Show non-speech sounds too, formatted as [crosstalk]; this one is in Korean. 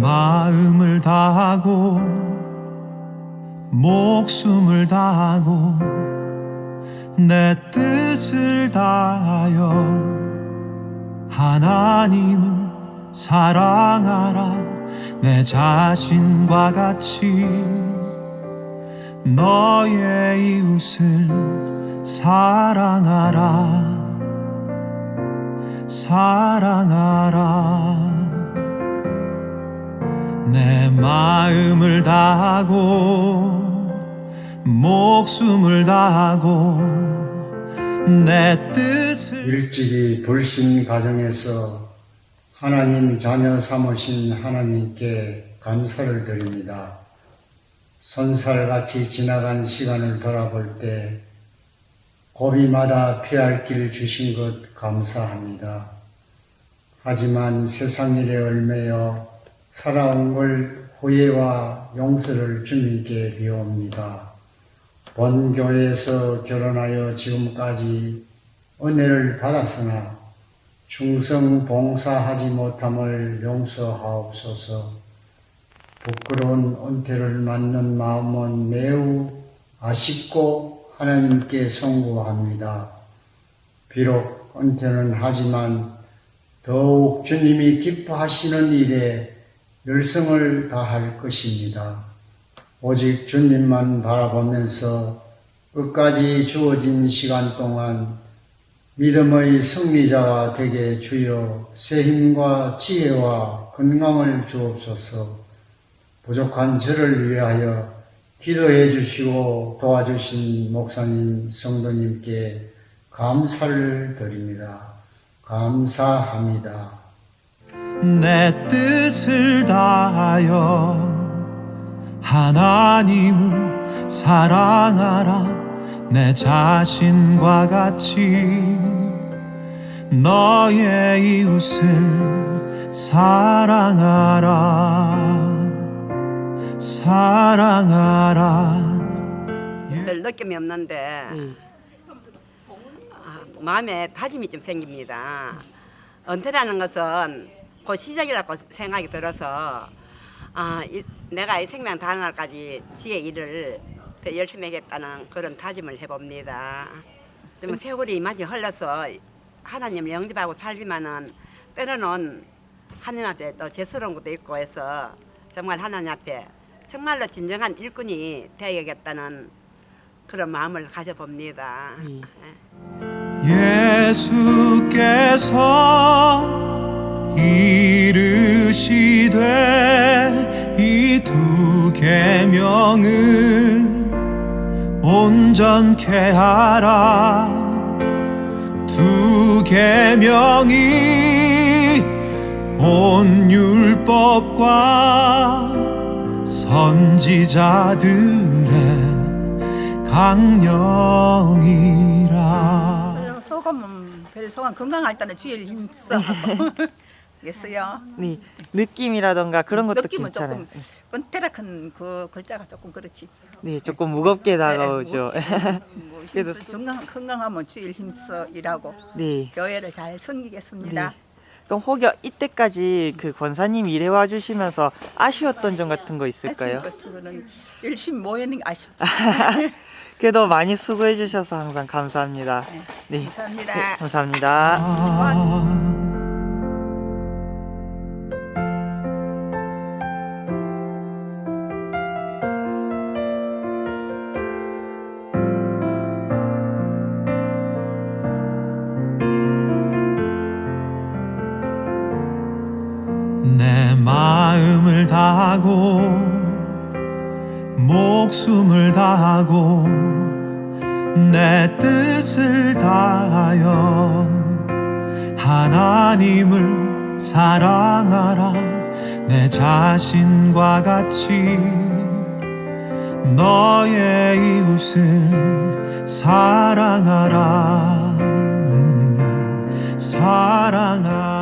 내 마음을 다하고 목숨을 다하고 내 뜻을 다하여 하나님을 사랑하라. 내 자신과 같이 너의 이웃을 사랑하라. 사랑하라 내 마음을 다하고 목숨을 다하고 내 뜻을 일찍이 불신 가정에서 하나님 자녀 삼으신 하나님께 감사를 드립니다. 선살같이 지나간 시간을 돌아볼 때 고비마다 피할 길 주신 것 감사합니다. 하지만 세상 일에 얽매여 살아온 걸 후회와 용서를 주님께 비옵니다. 본 교회에서 결혼하여 지금까지 은혜를 받았으나 충성 봉사하지 못함을 용서하옵소서. 부끄러운 은퇴를 맞는 마음은 매우 아쉽고 하나님께 송구합니다. 비록 은퇴는 하지만 더욱 주님이 기뻐하시는 일에 열성을 다할 것입니다. 오직 주님만 바라보면서 끝까지 주어진 시간 동안 믿음의 승리자가 되게 주여 새 힘과 지혜와 건강을 주옵소서 부족한 저를 위하여 기도해 주시고 도와주신 목사님, 성도님께 감사를 드립니다. 감사합니다. 내 뜻을 다하여 하나님을 사랑하라. 내 자신과 같이 너의 이웃을 사랑하라. 사랑하라. 별 느낌이 없는데. 아, 마음에 다짐이 좀 생깁니다. 은퇴라는 것은 곧 시작이라고 생각이 들어서 아, 이- 내가 이 생명 다한 날까지 지의 일을 더 열심히 하겠다는 그런 다짐을 해봅니다. 지금 세월이 많이 흘러서 하나님을 영접하고 살지만은 때로는 하나님 앞에 또 죄스러운 것도 있고 해서 정말 하나님 앞에 정말로 진정한 일꾼이 되어야겠다는 그런 마음을 가져봅니다. 예수께서 이르시되 이 두 계명을 온전케 하라. 두 계명이 온 율법과 선지자들의 강령이라. 소감은 별 소감 건강할 때는 주일 힘써 [laughs] [laughs] 겠어요. 네, 느낌이라던가 그런 것도 느낌은 괜찮아요. 조금 번테락한 그 글자가 조금 그렇지. 네, 조금 무겁게 다가오죠. [laughs] 뭐 그래도 건강 건강하면 주일 힘써 일하고 네. 교회를 잘 섬기겠습니다. 네. 그럼 혹여 이때까지 그 권사님 일해 와 주시면서 아쉬웠던 점 같은 거 있을까요? 아쉬운 같은 거는 열심히 모이는 게 아쉽지. [laughs] 그래도 많이 수고해 주셔서 항상 감사합니다. 네. 감사합니다. 감사합니다. 하고 목숨을 다하고 내 뜻을 다하여 하나님을 사랑하라. 내 자신과 같이 너의 이웃을 사랑하라. 음, 사랑하라